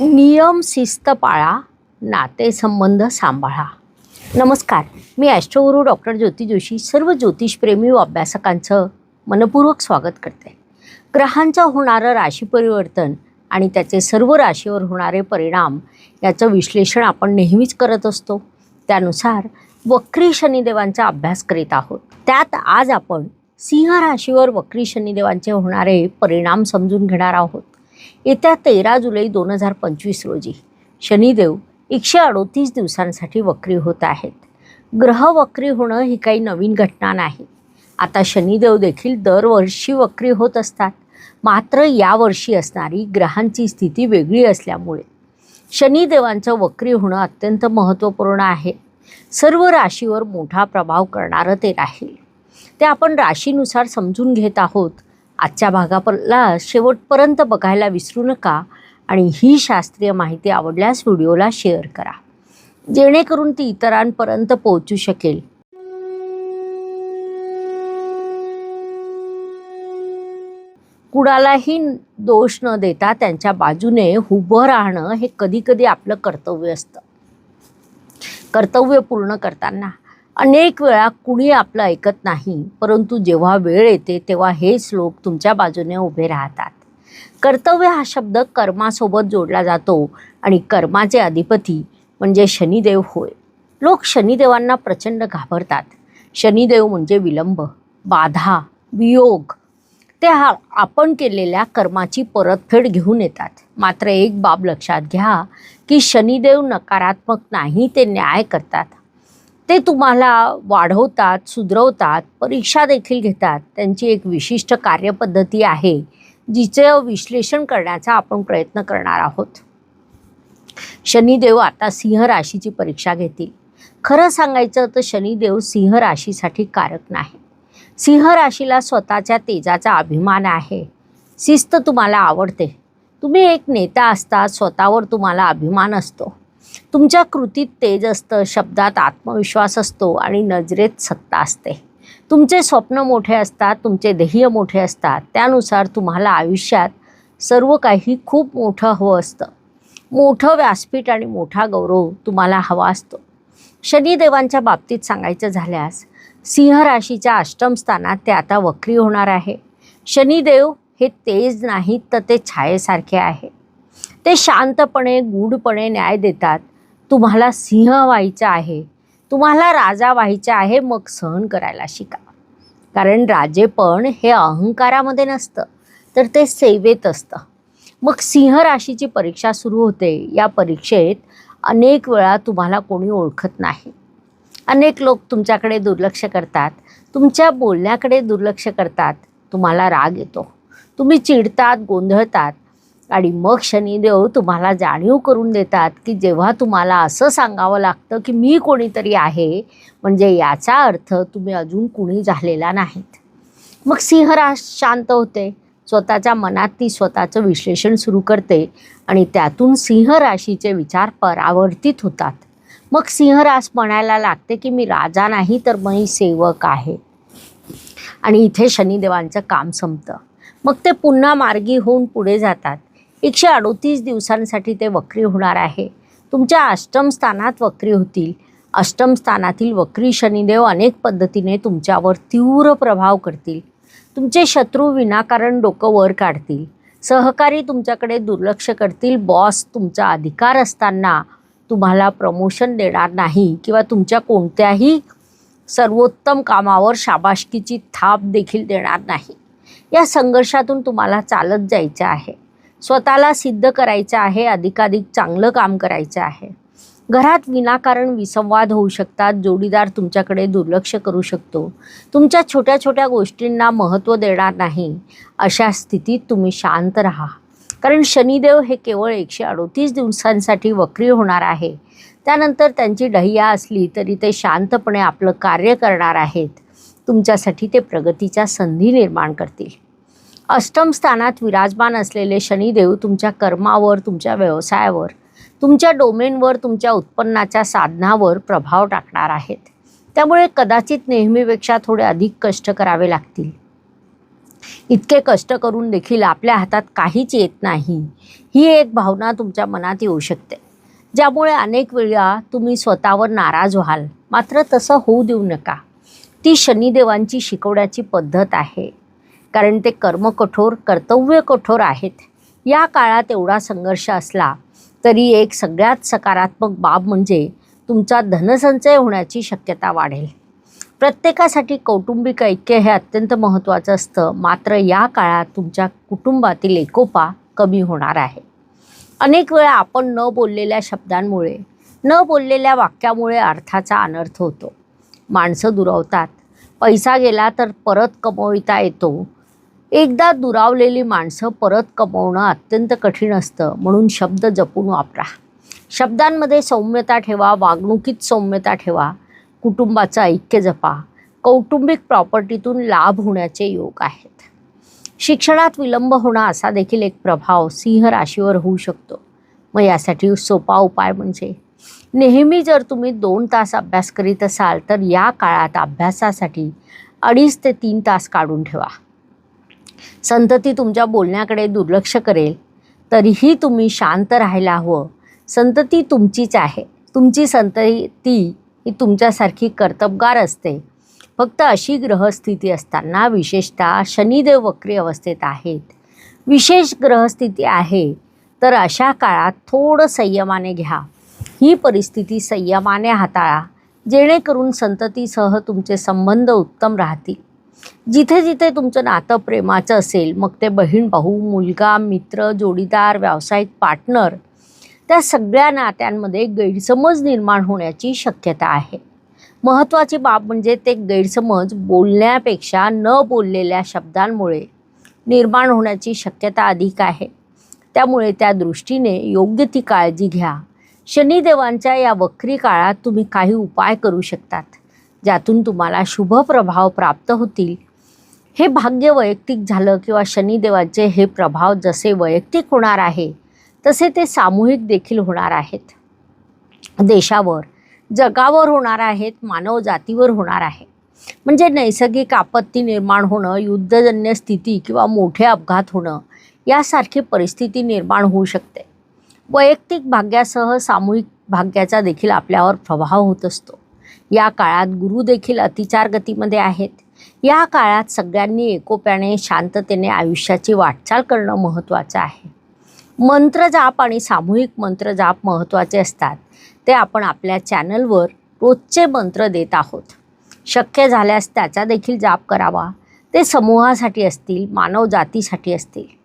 नियम शिस्त पाळा नातेसंबंध सांभाळा. नमस्कार मी ॲस्ट्रोगुरू डॉक्टर ज्योती जोशी सर्व ज्योतिषप्रेमी व अभ्यासकांचं मनपूर्वक स्वागत करते. ग्रहांचं होणारं राशी परिवर्तन आणि त्याचे सर्व राशीवर होणारे परिणाम याचं विश्लेषण आपण नेहमीच करत असतो. त्यानुसार वक्री शनिदेवांचा अभ्यास करीत आहोत. त्यात आज आपण सिंह राशीवर वक्री शनिदेवांचे होणारे परिणाम समजून घेणार आहोत. येत्या तेरा जुलै दोन हजार पंचवीस रोजी शनिदेव एकशे अडोतीस दिवसांसाठी वक्री होत आहेत. ग्रह वक्री होणं ही काही नवीन घटना नाही. आता शनिदेव देखील दरवर्षी वक्री होत असतात. मात्र यावर्षी असणारी ग्रहांची स्थिती वेगळी असल्यामुळे शनिदेवांचं वक्री होणं अत्यंत महत्त्वपूर्ण आहे. सर्व राशीवर मोठा प्रभाव करणारं ते राहील. ते आपण राशीनुसार समजून घेत आहोत. आजच्या भागाला शेवटपर्यंत बघायला विसरू नका आणि ही शास्त्रीय माहिती आवडल्यास व्हिडिओला शेअर करा. जेणेकरून ती इतरांपर्यंत पोहोचू शकेल. कुणालाही दोष न देता त्यांच्या बाजूने उभं राहणं हे कधीकधी आपलं कर्तव्य असतं. कर्तव्य पूर्ण करताना. अनेक वेळा कुणी आपलं ऐकत नाही परंतु जेव्हा वेळ येते तेव्हा हेच लोक तुमच्या बाजूने उभे राहतात. कर्तव्य हा शब्द कर्मासोबत जोडला जातो आणि कर्माचे अधिपती म्हणजे शनिदेव होय. लोक शनिदेवांना प्रचंड घाबरतात. शनिदेव म्हणजे विलंब बाधा वियोग. ते हा आपण केलेल्या कर्माची परतफेड घेऊन येतात. मात्र एक बाब लक्षात घ्या की शनिदेव नकारात्मक नाही ते न्याय करतात. ते तुम्हाला वाढवतात सुधरवतात परीक्षा देखील घेतात. त्यांची एक विशिष्ट कार्यपद्धती आहे जिचं विश्लेषण करण्याचा आपण प्रयत्न करणार आहोत. शनिदेव आता सिंह राशीची परीक्षा घेतील. खरं सांगायचं तर शनिदेव सिंह राशीसाठी कारक नाही. सिंह राशीला स्वतःच्या तेजाचा अभिमान आहे. शिस्त तुम्हाला आवडते. तुम्ही एक नेता असता स्वतःवर तुम्हाला अभिमान असतो. तुमच्या कृतीत तेज असतं शब्दात आत्मविश्वास असतो आणि नजरेत सत्ता असते. तुमचे स्वप्न मोठे असतात तुमचे ध्येय मोठे असतात. त्यानुसार तुम्हाला आयुष्यात सर्व काही खूप मोठं हवं असतं. मोठं व्यासपीठ आणि मोठा गौरव तुम्हाला हवा असतो. शनिदेवांच्या बाबतीत सांगायचं झाल्यास सिंह राशीच्या अष्टमस्थानात ते आता वक्री होणार आहे. शनिदेव हे तेज नाहीत तर ते छायेसारखे आहे. ते शांतपणे गूढपणे न्याय देतात. तुम्हाला सिंह व्हायचं आहे. तुम्हाला राजा व्हायचं आहे मग सहन करायला शिका. कारण राजेपण हे अहंकारामध्ये नसतं तर ते सेवेत असतं. मग सिंह राशीची परीक्षा सुरू होते. या परीक्षेत अनेक वेळा तुम्हाला कोणी ओळखत नाही. अनेक लोक तुमच्याकडे दुर्लक्ष करतात. तुमच्या बोलण्याकडे दुर्लक्ष करतात. तुम्हाला राग येतो. तुम्ही चिडतात गोंधळतात. आणि मग शनिदेव तुम्हाला जाणीव करून देतात की जेव्हा तुम्हाला असं सांगावं लागतं की मी कोणीतरी आहे म्हणजे याचा अर्थ तुम्ही अजून कुणी झालेला नाहीत. मग सिंहराश शांत होते. स्वतःच्या मनात ती स्वतःचं विश्लेषण सुरू करते आणि त्यातून सिंह राशीचे विचार परावर्तित होतात. मग सिंहरास म्हणायला लागते की मी राजा नाही तर मी सेवक आहे. आणि इथे शनिदेवांचं काम संपतं. मग ते पुन्हा मार्गी होऊन पुढे जातात. एकशे अडोतीस दिवसांसाठी ते वक्री होणार आहे. तुमच्या अष्टम स्थानात वक्री होतील. अष्टम स्थानातील वक्री शनिदेव अनेक पद्धतीने तुमच्यावर तीव्र प्रभाव करतील. तुमचे शत्रू विनाकारण डोकं वर काढतील. सहकारी तुमच्याकडे दुर्लक्ष करतील. बॉस तुमचा अधिकार असताना तुम्हाला प्रमोशन देणार नाही किंवा तुमच्या कोणत्याही सर्वोत्तम कामावर शाबाशकीची थाप देखील देणार नाही. या संघर्षातून तुम्हाला चालत जायचं आहे. स्वतःला सिद्ध करायचं आहे अधिकाधिक चांगलं काम करायचं आहे. घरात विनाकारण विसंवाद होऊ शकतात जोडीदार तुमच्याकडे दुर्लक्ष करू शकतो. तुमच्या छोट्या छोट्या गोष्टींना महत्त्व देणार नाही अशा स्थितीत तुम्ही शांत राहा. कारण शनिदेव हे केवळ एकशे अडोतीस दिवसांसाठी वक्री होणार आहे. त्यानंतर त्यांची डहिया असली तरी ते शांतपणे आपलं कार्य करणार आहेत. तुमच्यासाठी ते प्रगतीच्या संधी निर्माण करतील. अष्टम स्थानात विराजमान असलेले शनिदेव तुमच्या कर्मावर तुमच्या व्यवसायावर तुमच्या डोमेनवर तुमच्या उत्पन्नाच्या साधनावर प्रभाव टाकणार आहेत. त्यामुळे कदाचित नेहमीपेक्षा थोडे अधिक कष्ट करावे लागतील. इतके कष्ट करून देखील आपल्या हातात काहीच येत नाही. ही एक भावना तुमच्या मनात येऊ शकते. ज्यामुळे अनेक वेळा तुम्ही स्वतःवर नाराज व्हाल. मात्र तसं होऊ देऊ नका. ती शनिदेवांची शिकवण्याची पद्धत आहे. कारण ते कर्म कठोर कर्तव्य कठोर आहेत. या काळात एवढा संघर्ष असला तरी एक सगळ्यात सकारात्मक बाब म्हणजे तुमचा धनसंचय होण्याची शक्यता वाढेल. प्रत्येकासाठी कौटुंबिक ऐक्य हे अत्यंत महत्त्वाचं असतं. मात्र या काळात तुमच्या कुटुंबातील एकोपा कमी होणार आहे. अनेक वेळा आपण न बोललेल्या शब्दांमुळे न बोललेल्या वाक्यामुळे अर्थाचा अनर्थ होतो. माणसं दुरावतात. पैसा गेला तर परत कमविता येतो. एकदा दुरावलेली माणसं परत कमवणं अत्यंत कठीण असतं. म्हणून शब्द जपून वापरा. शब्दांमध्ये सौम्यता ठेवा वागणुकीत सौम्यता ठेवा कुटुंबाचं ऐक्य जपा. कौटुंबिक प्रॉपर्टीतून लाभ होण्याचे योग आहेत. शिक्षणात विलंब होणं असा देखील एक प्रभाव सिंह राशीवर होऊ शकतो. मग यासाठी सोपा उपाय म्हणजे नेहमी जर तुम्ही दोन तास अभ्यास करीत असाल तर या काळात अभ्यासासाठी अडीच ते तीन तास काढून ठेवा. संतती तुमच्या बोलण्याकडे दुर्लक्ष करेल तरीही तुम्ही शांत राहायला हवं. संतती तुमचीच आहे. तुमची संतती ही तुमच्यासारखी कर्तबगार असते. फक्त अशी ग्रहस्थिती असताना विशेषतः शनिदेव वक्री अवस्थेत आहेत. विशेष ग्रहस्थिती आहे तर अशा काळात थोडं संयमाने घ्या. ही परिस्थिती संयमाने हाताळा. जेणेकरून संततीसह तुमचे संबंध उत्तम राहतील. जिथे जिथे तुमचं नातं प्रेमाचं असेल मग ते बहीण भाऊ मुलगा मित्र जोडीदार व्यावसायिक पार्टनर त्या सगळ्या नात्यांमध्ये गैरसमज निर्माण होण्याची शक्यता आहे. महत्त्वाची बाब म्हणजे ते गैरसमज बोलण्यापेक्षा न बोललेल्या शब्दांमुळे निर्माण होण्याची शक्यता अधिक आहे. त्यामुळे त्या दृष्टीने योग्य ती काळजी घ्या. शनिदेवांच्या या वक्री काळात तुम्ही काही उपाय करू शकतात. ज्यातून तुम्हाला शुभ प्रभाव प्राप्त होतील. हे भाग्य वैयक्तिक झालं किंवा शनिदेवाचे हे प्रभाव जसे वैयक्तिक होणार आहे तसे ते सामूहिक देखील होणार आहेत. देशावर जगावर होणार आहेत मानवजातीवर होणार आहे. म्हणजे नैसर्गिक आपत्ती निर्माण होणं युद्धजन्य स्थिती किंवा मोठे अपघात होणं यासारखी परिस्थिती निर्माण होऊ शकते. वैयक्तिक भाग्यासह सामूहिक भाग्याचा देखील आपल्यावर प्रभाव होत असतो. या काळात गुरु देखील अतिचार गतीमध्ये आहेत. या काळात सगळ्यांनी एकोप्याने शांततेने आयुष्याची वाटचाल करणं महत्त्वाचं आहे. मंत्र जाप आणि सामूहिक मंत्र जाप महत्त्वाचे असतात. ते आपण आपल्या चॅनलवर रोजचे मंत्र देत आहोत. शक्य झाल्यास त्याचा देखील जाप करावा. ते समूहासाठी असतील मानवजातीसाठी असतील.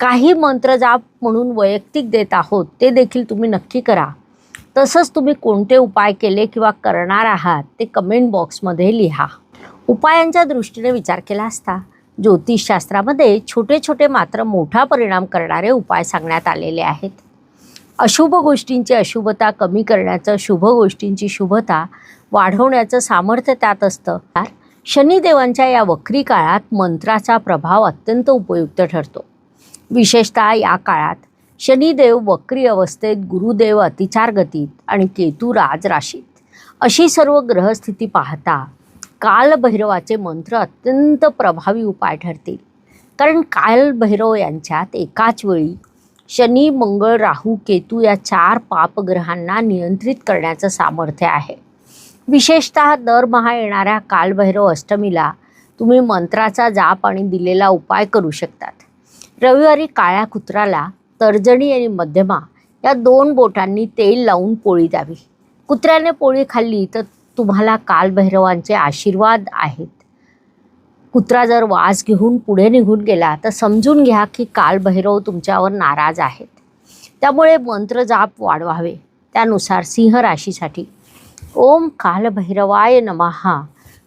काही मंत्र जाप म्हणून वैयक्तिक देत आहोत ते देखील तुम्ही नक्की करा. तसंच तुम्ही कोणते उपाय केले किंवा करणार आहात ते कमेंट बॉक्समध्ये लिहा. उपायांच्या दृष्टीने विचार केला असता ज्योतिषशास्त्रामध्ये छोटे छोटे मात्र मोठा परिणाम करणारे उपाय सांगण्यात आलेले आहेत. अशुभ गोष्टींची अशुभता कमी करण्याचं शुभ गोष्टींची शुभता वाढवण्याचं सामर्थ्य त्यात असतं. शनिदेवांच्या या वक्री काळात मंत्राचा प्रभाव अत्यंत उपयुक्त ठरतो. विशेषतः या काळात शनिदेव वक्री अवस्थेत गुरुदेव अतिचार गतीत आणि केतू राज राशीत अशी सर्व ग्रहस्थिती पाहता कालभैरवाचे मंत्र अत्यंत प्रभावी उपाय ठरतील. कारण कालभैरव यांच्यात एकाच वेळी शनी मंगळ राहू केतू या चार पापग्रहांना नियंत्रित करण्याचं सामर्थ्य आहे. विशेषतः दरमहा येणाऱ्या कालभैरव अष्टमीला तुम्ही मंत्राचा जाप आणि दिलेला उपाय करू शकतात. रविवारी काळ्या कुत्राला तर्जनी आणि मध्यमा या दोन बोटांनी तेल लावून पोळी द्यावी. कुत्र्याने पोळी खाल्ली तर तुम्हाला कालभैरवांचे आशीर्वाद आहेत. कुत्रा जर वास घेऊन पुढे निघून गेला तर समजून घ्या की कालभैरव तुमच्यावर नाराज आहेत. त्यामुळे मंत्र जाप वाढवावे. त्यानुसार सिंह राशीसाठी ओम कालभैरवाय नमहा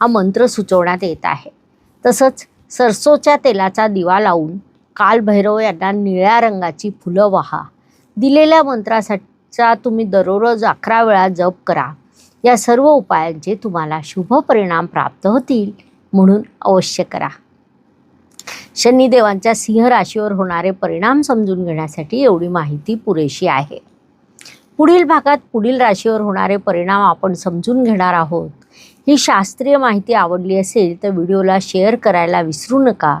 हा मंत्र सुचवण्यात येत आहे. तसंच सरसोच्या तेलाचा दिवा लावून कालभैरव यांना निळ्या रंगाची फुलं वाहा. दिलेल्या मंत्रासाठीचा तुम्ही दररोज अकरा वेळा जप करा. या सर्व उपायांचे तुम्हाला शुभ परिणाम प्राप्त होतील म्हणून अवश्य करा. शनिदेवांच्या सिंह राशीवर होणारे परिणाम समजून घेण्यासाठी एवढी माहिती पुरेशी आहे. पुढील भागात पुढील राशीवर होणारे परिणाम आपण समजून घेणार आहोत. ही शास्त्रीय माहिती आवडली असेल तर व्हिडिओला शेअर करायला विसरू नका.